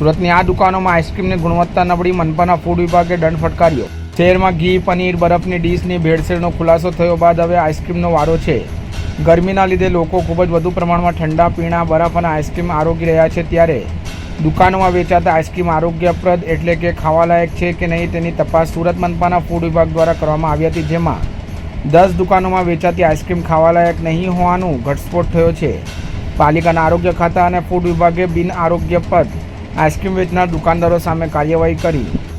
સુરતની આ દુકાનોમાં આઈસ્ક્રીમની ગુણવત્તા નબળી, મનપાના ફૂડ વિભાગે દંડ ફટકાર્યો. શહેરમાં ઘી, પનીર, બરફની ડીશની ભેળસેળનો ખુલાસો થયો બાદ હવે આઈસ્ક્રીમનો વારો છે. ગરમીના લીધે લોકો ખૂબ જ વધુ પ્રમાણમાં ઠંડા, પીણા, બરફ અને આઈસ્ક્રીમ આરોગી રહ્યા છે ત્યારે દુકાનોમાં વેચાતા આઈસ્ક્રીમ આરોગ્યપ્રદ એટલે કે ખાવાલાયક છે કે નહીં તેની તપાસ સુરત મનપાના ફૂડ વિભાગ દ્વારા કરવામાં આવી હતી, જેમાં દસ દુકાનોમાં વેચાતી આઈસ્ક્રીમ ખાવાલાયક નહીં હોવાનું ઘટસ્ફોટ થયો છે. પાલિકાના આરોગ્ય ખાતા અને ફૂડ વિભાગે બિન આરોગ્યપ્રદ આઈસ્ક્રીમ વેચનાર દુકાનદારો સામે કાર્યવાહી કરી.